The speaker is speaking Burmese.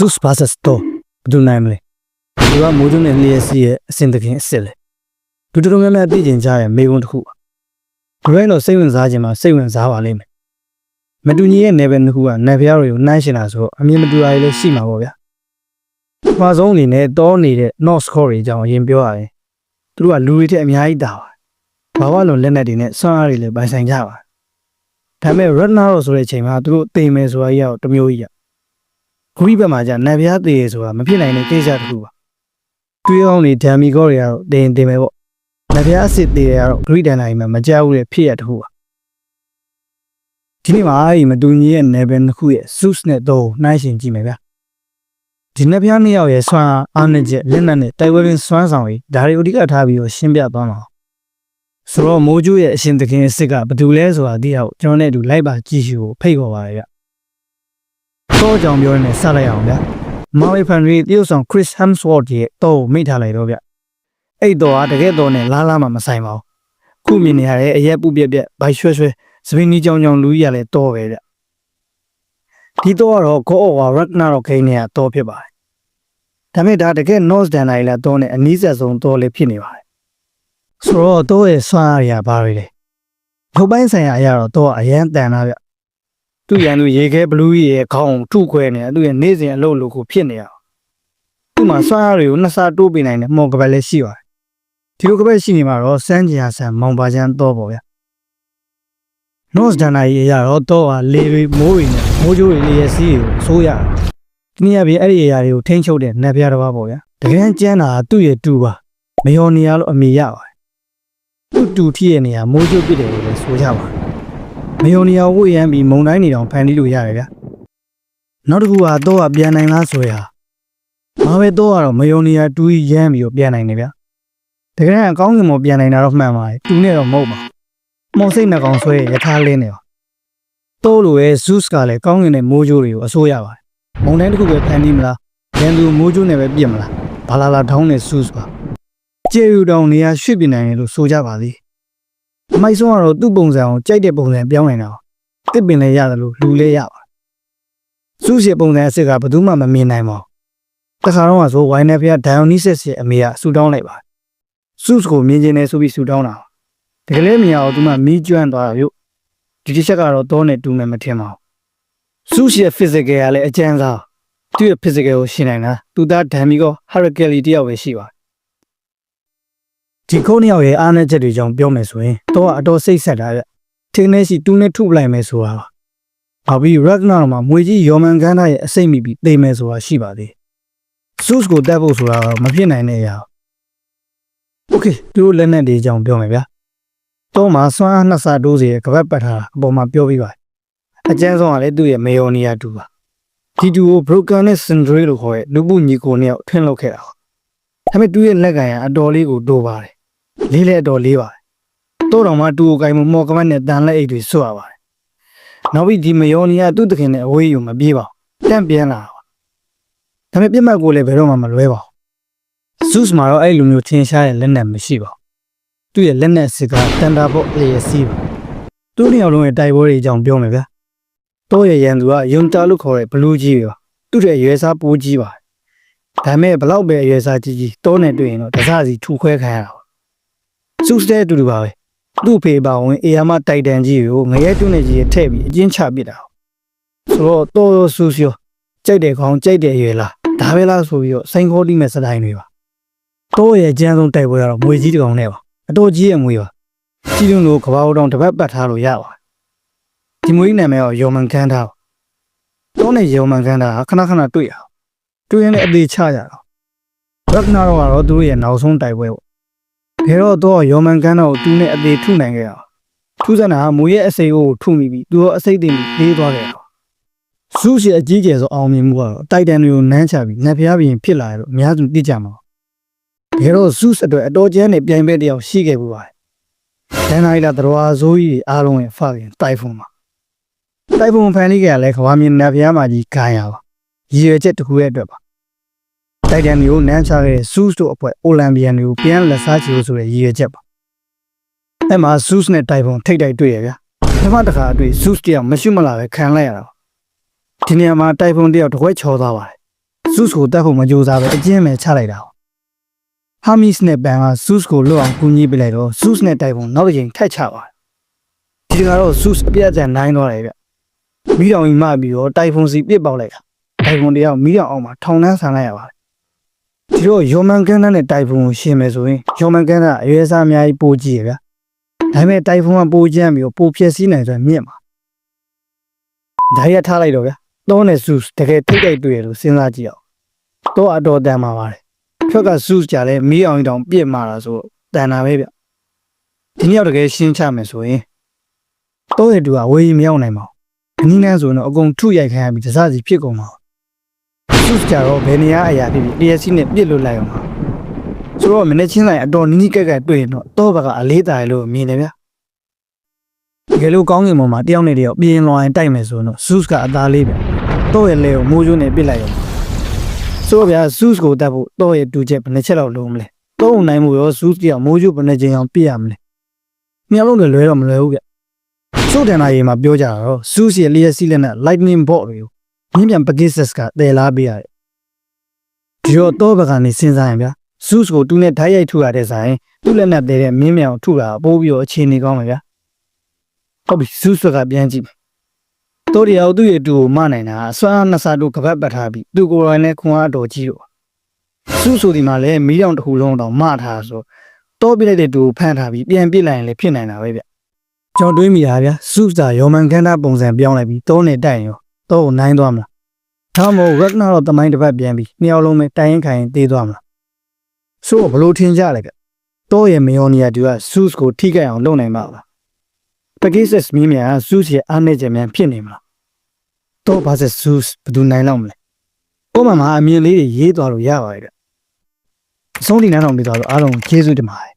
Zeus vs Thor ဘယ်သူနိုင်မလဲဒီကမိုးကျုံနဲ့လျက်စီရဲ့အစင်တခင်အစ်စ်လေဒုတော်တော်များများသိကျင်ကြရဲ့မေကွန်းတစ်ခုပါဒီဘက်တော့စိတ်ဝင်စားခြင်းမှာစိတ်ဝင်စားပါလိမ့်မယ်မတူညီရဲ့နယ်ပယ်တစ်ခုကနေဖျားတွေကိုနှိုင်းရှင်တာဆိုတော့အမြင်မတူတာတွေလည်းရှိမှာပေါ့ဗျာပထမဆုံးအနေနဲ့တောနေတဲ့ North Core တွေအကြောင်းအရင်ပြောရရင်သူတို့ကလူတွေထက်အများကြီးတာပါဘာဝလုံးလက်နက်တွေနဲ့ဆွမ်းအားတွေလည်းပိုင်ဆိုင်ကြပါဒါပေမဲ့ Ragnarok ဆိုတဲ့အချိန်မှာသူတို့တိမ်မယ်ဆိုတာကြီးကတော့တစ်မျိုးကြီးอ่ ะခုဒီဘက်မှာじゃနတ်ဗျားသေးရဆိုတာမဖြစ်နိုင်တဲ့ကိစ္စတစ်ခုပါတွေးအောင်နေဓာမီကောတွေကတော့တင်တင်မယ်ပေါ့နတ်ဗျားအစ်စ်သေးရကတော့ဂရိတန်တိုင်းမှာမကြောက်ဘူးတဲ့ဖြစ်ရတစ်ခုပါဒီနေ့မှာအဲ့ဒီမတူညီရဲ့ level တစ်ခုရဲ့ Zeus နဲ့တော့နှိုင်းရှင်ကြည့်မယ်ဗျာဒီနတ်ဗျားနှစ်ယောက်ရဲ့ဆွမ်းအားအားနဲ့ချက်လက်နက်နဲ့တိုက်ပွဲတွင်စွမ်းဆောင်ရေးဒါတွေအဓိကထားပြီးတော့ရှင်းပြသွားမှာဆိုတော့မိုးကျိုးရဲ့အရှင်သခင်အစ်စ်ကဘာတူလဲဆိုတာသိအောင်ကျွန်တော်နဲ့အတူလိုက်ပါကြည့်ရှုဖို့ဖိတ်ခေါ်ပါရဗျ တော့ကြောင်ပြောနေစလိုက်အောင်ဗျမာဝေဖန်ရီတရုတ်ဆောင် Chris Hemsworth ရဲ့တော့မိထားလိုက်တော့ဗျအဲ့တော့ကတကယ်တော့နဲ့လားလားမှမဆိုင်ပါဘူးခုမြင်နေရတဲ့အရက်ပုပြက်ပြက်ဘိုက်ရွှဲရွှဲစပင်းကြီးကြောင်ကြောင်လူကြီးရလဲတော့ပဲဗျဒီတော့ကတော့ God of War Ragnarok ခိန်းနဲ့တော့ဖြစ်ပါတယ်ဒါပေမဲ့ဒါတကယ် North Dan လိုက်လာတော့နဲ့အနည်းဆက်ဆုံးတော့လေးဖြစ်နေပါတယ်ဆိုတော့တော့ရဲ့ဆွမ်းအားရပါတွေလေထုတ်ပိုင်းဆိုင်ရာအရာတော့တော့အရန်တန်တာဗျ သူ့ရန်သူရေခဲဘလူးကြီးရဲ့ခေါင်းထုခွဲနေသူ့ရဲ့နေစဉ်အလုပ်လို့ကိုဖြစ်နေရအောင်သူ့မှာဆွမ်းအားတွေကိုနှစ်ဆတိုးပေးနိုင်တဲ့မော်ကပတ်လည်းရှိပါတယ်ဒီလိုကပတ်ရှိနေမှာတော့စမ်းကြရာဆန်မောင်ပါချမ်းတော့ပေါ့ဗျ North Dan ရဲ့အရာတော့တော့ဟာလေတွေမိုးတွေနဲ့မိုးကြိုးတွေလေရစီးကိုစိုးရတယ်ဒီနေ့ကပြအဲ့ဒီအရာတွေကိုထိန်းချုပ်တဲ့နတ်ပြားတစ်ပါးပေါ့ဗျာတကယ်ကျမ်းတာကသူ့ရဲ့တူပါမယော်နေရလို့အမိရပါတယ်သူ့တူဖြစ်ရဲ့နေရာမိုးကြိုးပစ်တယ်လို့လည်းဆိုကြပါတယ် မယော်နေရဝိရမ်းပြီးမုံတိုင်းနေတောင်ဖန်တီးလို့ရတယ်ဗျာနောက်တစ်ခုကတော့ကပြန်နိုင်လားဆိုရမှာပဲတော့ကတော့မယော်နေရတူးရမ်းပြီးတော့ပြန်နိုင်တယ်ဗျာတကယ်အကောင်းကင်မပြန်နိုင်တာတော့မှန်ပါတယ်တူနဲ့တော့မဟုတ်ပါဘူးမောင်စိတ်နှကောင်ဆွဲရထားလင်းနေပါတော့လိုရဲ့ Zeus ကလည်းကောင်းကင်နဲ့မိုးကြိုးတွေကိုအစိုးရပါတယ်မုံတိုင်းတစ်ခုပဲဖန်တီးမလားရန်သူမိုးကျိုးနဲ့ပဲပြစ်မလားဘာလာလာထောင်းနဲ့ဆူးပါကျေယူတောင်နေရာရွှေ့ပြနိုင်တယ်လို့ဆိုကြပါသေး အမိုက်ဆုံးကတော့သူ့ပုံစံကိုကြိုက်တဲ့ပုံစံပြောင်းနေတာတစ်ပင်လည်းရတယ်လို့လူလည်းရပါဆူးရှိပုံစံအစ်စ်ကဘယ်သူမှမမြင်နိုင်ပါဘူးတခါတော့ဆိုဝိုင်းနေဖျားဒိုင်ယိုနီးဆက်ရဲ့အမေကဆူတောင်းလိုက်ပါဆူးကိုမြင်ကျင်နေဆိုပြီးဆူတောင်းတာတကယ်လည်းမြင်အောင်သူမှမီးကျွမ်းသွားတာမြို့ဒီတစ်ချက်ကတော့တော့နဲ့တူမယ်မထင်ပါဘူးဆူးရှိရဲ့ physical ကလည်းအကျဉ်းစားသူ့ရဲ့ physical ကိုရှင်းနိုင်တာသူသားဓာမီကော hurricane တယောက်ပဲရှိပါတယ် ဒီခုနှစ်ယောက်ရဲ့အားနည်းချက်တွေကြောင့်ပြောမယ်ဆိုရင်တော့အတော်စိတ်ဆက်တာဗျထင်းနေရှိတူးနဲ့ထုပလိုက်မယ်ဆိုတာပါနောက်ပြီး Ragnar မှာမွေကြီးယောမန်ကန်တာရဲ့အစိမ့်မိပြီးသိမယ်ဆိုတာရှိပါသေး Zeus ကိုတက်ဖို့ဆိုတာမဖြစ်နိုင်တဲ့အရာ Okay သူတို့လက်နက်တွေအကြောင်းပြောမယ်ဗျာတော့မှာစွမ်းအားနှစ်ဆတိုးစီရဲ့ကပတ်ပတ်ထားတာအပေါ်မှာပြောပြီးပါတယ်အကျဉ်းဆုံးကလည်းသူ့ရဲ့မေယိုနီယာတူပါဒီတူကို broken နဲ့ syndrome လို့ခေါ်တဲ့လူမှုညီကိုနှစ်ယောက်ထင်လောက်ခဲ့တာပါ။ဒါပေမဲ့တူရဲ့လက်ကင်ကအတော်လေးကိုတိုးပါတယ်။ လေးလည်းအတော်လေးပါတယ်။တိုးတော်မှတူကိုကင်မှုမော်ကမတ်နဲ့တန်လက်အိတ်တွေဆွတ်ရပါတယ်။နောက်ပြီးဒီမယောနီယာသူ့တခင်နဲ့အဝေးယူမပြေးပါဘူး။တန့်ပြန်လာတာပါ။ဒါပေမဲ့ပြစ်မှတ်ကိုလည်းဘယ်တော့မှမလွဲပါဘူး။ Zeus မှာတော့အဲ့လိုမျိုးထင်ရှားတဲ့လက်နက်မရှိပါဘူး။သူ့ရဲ့လက်နက်စစ်ကတန်တာဘော့လေရစီးပါ။သူ့နှစ်ယောက်လုံးရဲ့တိုက်ပွဲတွေအကြောင်းပြောမယ်ဗျာ။တော့ရရန်သူကယုံတာလို့ခေါ်တဲ့ဘလူးကြီးပဲပါသူ့ရဲ့ရွယ်စားပိုးကြီးပါဒါပေမဲ့ဘလောက်ပဲအရွယ်စားကြီးကြီးတောနဲ့တွေ့ရင်တော့တစားစီထူခွဲခံရတာပါ စုစတဲ့အတူတူပါပဲသူ့ဖေပါဝင်အေယာမတိုက်တန်ကြီးကိုငရဲတွန်းနေကြီးထည့်ပြီးအကျဉ်းချပစ်တာဆိုတော့တော်ရဆူစီယောကြိုက်တယ်ခေါင်းကြိုက်တယ်ရွယ်လားဒါပဲလားဆိုပြီးတော့စိန်ခေါ်တိမဲ့စတိုင်းတွေပါတော့ရဲ့အကျန်းဆုံးတိုက်ပွဲကတော့မွေကြီးတကောင်နဲ့ပါအတော်ကြီးရဲ့မွေပါကြီးလုံးလို့ကဘာဦးတောင်တပတ်ပတ်ထားလို့ရပါဒီမွေးနာမည်ကယောမန်ခန်းထားတော့နဲ့ယောမန်ခန်းထားခဏခဏတွေ့ရအောင်တွေ့ရင်လည်းအသေးချရတော့ရဂနာတော့ကတော့သူတို့ရဲ့နောက်ဆုံးတိုက်ပွဲပေါ့ ခဲတော့တော့ယောမန်ခန်းတော့သူနဲ့အသေးထုနိုင်ခဲ့အောင်ထူးဆန်းတာကမွေရဲ့အစိတ်ကိုထုမိပြီးသူရောအစိတ်တင်ပြီးသေးသွားခဲ့အောင်စူးရှိအကြီးကျယ်ဆုံးအောင်မြင်မှုကတော့တိုက်တန်တွေကိုနမ်းချပြီးနတ်ဖျားပြင်ဖြစ်လာတယ်လို့အများစုသိကြမှာခဲတော့စူးအတွက်အတော်ကျန်းနဲ့ပြိုင်ပွဲတယောက်ရှိခဲ့ပူပါတယ်ဒန်နိုင်လာသတော်ဇိုးကြီးအားလုံးရဲ့ဖခင်တိုက်ဖုန်းမှာတိုက်ပုံဖန်လေးကလည်းခွာမြင်နတ်ဖျားမကြီးခံရပါရည်ရွယ်ချက်တစ်ခုရဲ့အတွက်ပါ တိုက်တန်မျိုးနန်းချခဲ့တဲ့ဆူးစ်တို့အဖွဲ့အိုလံပီယန်တွေကိုပြန်လက်စားချီလို့ဆိုတဲ့ရည်ရွယ်ချက်ပါအဲ့မှာဆူးစ်နဲ့တိုက်ပုံထိတ်တိုက်တွေ့ရဗျာပထမတစ်ခါတွေ့ဆူးစ်တယောက်မရှိမလာပဲခံလိုက်ရတာပါဒီနေရာမှာတိုက်ပုံတယောက်တစ်ခွက်ချော်သွားပါတယ် Zeus ကိုတတ်ဖို့မကြိုးစားပဲအကျဉ်းပဲချလိုက်တာ။ Hermes နဲ့ပန်က Zeus ကိုလွတ်အောင်ကူညီပေးလိုက်တော့ Zeus နဲ့တိုက်ပုံနောက်တစ်ချိန်ထက်ချပါတယ်။ဒီကတော့ Zeus အပြတ်အကျန်နိုင်သွားတယ်ဗျ။မိတော်ကြီးမှပြီးတော့တိုက်ပုံစီပစ်ပေါက်လိုက်တာ။တိုက်ပုံတရားမိတော်အောင်မှာထောင်နှန်းဆန်လိုက်ရပါတယ်။ ဒီတော့ယောမန်ကန်နဲ့တိုက်ပုံကိုရှင်းမယ်ဆိုရင်ယောမန်ကန်ကအရွယ်စားအများကြီးပိုကြည့်ရဗျ။ဒါပေမဲ့တိုက်ပုံကပိုကျန်းပြီးတော့ပိုဖြစ်စည်းနိုင်ဆိုရင်မြင့်ပါ။ဒါရထားလိုက်တော့ဗျ။တော့နဲ့ Zeus တကယ်ထိတ်တိုက်တွေ့ရလို့စဉ်းစားကြည့်အောင်။တော့အတော်တန်ပါပါတယ်။ဖက်က Zeus ကြလဲမီးအောင်တောင်ပြစ်မာတာဆိုတန်တာပဲဗျ။ဒီနေ့တော့တကယ်ရှင်းချမယ်ဆိုရင်တော့ရတူကဝေးမရောက်နိုင်ပါဘူး။အနည်းငယ်ဆိုရင်တော့အကုန်ထုရိုက်ခိုင်းရပြီးတစစီဖြစ်ကုန်ပါ ဘူး။ Zeus ကြတော့ဘယ်နေရာအရာဖြစ်ဖြစ် ESC နဲ့ပြစ်လို့လိုက်အောင်ပါ။ဆိုတော့မနေ့ချင်းဆိုင်အတော်နီးနီးကက်ကက်တွေ့ရင်တော့တော့ဘက်ကအလေးတာရလို့မြင်တယ်ဗျ။တကယ်လို့ကောင်းကင်ဘုံမှာတယောက်နဲ့တယောက်ပြင်းလွန်ရင်တိုက်မယ်ဆိုရင်တော့ Zeus ကအသားလေးပဲ။တော့ရဲ့လေကိုမိုးကျိုးနဲ့ပြစ်လိုက်အောင်ပါ။ဆိုတော့ဗျာ Zeus ကိုတတ်ဖို့တော့ရဲ့တူချက်ဘယ်နှချက်လောက်လုံးမလဲ။တော့နိုင်မှုရော Zeus တယောက်မိုးကျိုးဘယ်နှချိန်အောင်ပြစ်ရမလဲ။မြောက်လုံးတွေလွဲတော့မလွယ်ဘူးဗျ။ချို့တန်လာရေမှာပြောကြတာတော့ Zeus ရဲ့လျှက်စီးလက်နဲ့ lightning bolt တွေကို မြင်းပြန် Pegasus ကတည်လာပေးရတယ်။ဒီတော့တော့ဘက်ကနေစဉ်းစားရင်ဗျာ Zeus ကိုတူနဲ့ဓာတ်ရိုက်ထုရတဲ့ဆိုင်သူ့လက်နဲ့တည်တဲ့မြင်းမြန်ကိုထုတာပိုးပြီးတော့အခြေအနေကောင်းမယ်ဗျာ။ဟုတ်ပြီ Zeus ကပြန်ကြည့်မယ်။တိုးရီယာသူ့ရဲ့တူကိုမနိုင်တာအစွမ်းနှစ်ဆတို့ကပတ်ပတ်ထားပြီးသူကိုယ်တိုင်နဲ့ခွန်အားတော်ကြီးတော့။ Zeus ဆိုဒီမှာလည်းမီးတောင်တစ်ခုလုံးတော့မထားဆိုတော့ပြလိုက်တဲ့တူကိုဖမ်းထားပြီးပြန်ပြစ်လိုက်ရင်လည်းဖြစ်နိုင်တာပဲဗျ။ကျွန်တော်တွေးမိတာဗျာ Zeus ကယောမန်ခန္ဓာပုံစံပြောင်းလိုက်ပြီးတောနဲ့တိုက်ရင်ရော တော့ကိုနိုင်သွားမလား။ဒါမှမဟုတ် Ragnar တော့တမိုင်းတစ်ပတ်ပြန်ပြီးနှစ်ယောက်လုံးပဲတိုင်ရင်ခိုင်ရင်တေးသွားမလား။ဆိုတော့ဘလို့ထင်ကြလဲဗျ။တော့ရဲ့မေယောနီယာတူက Zeus ကိုထိခိုက်အောင်လုပ်နိုင်မှာပါ။ Pegasus မင်းများက Zeus ရဲ့အားနည်းချက်များဖြစ်နေမလား။တော့ဘာစ Zeus ဘယ်သူနိုင်လောက်မလဲ။ပုံမှန်မှာအမြင်လေးတွေရေးသွားလို့ရပါတယ်ဗျ။အဆုံးထိနားထောင်ပြီးသွားလို့အားလုံးကျေးဇူးတင်ပါတယ်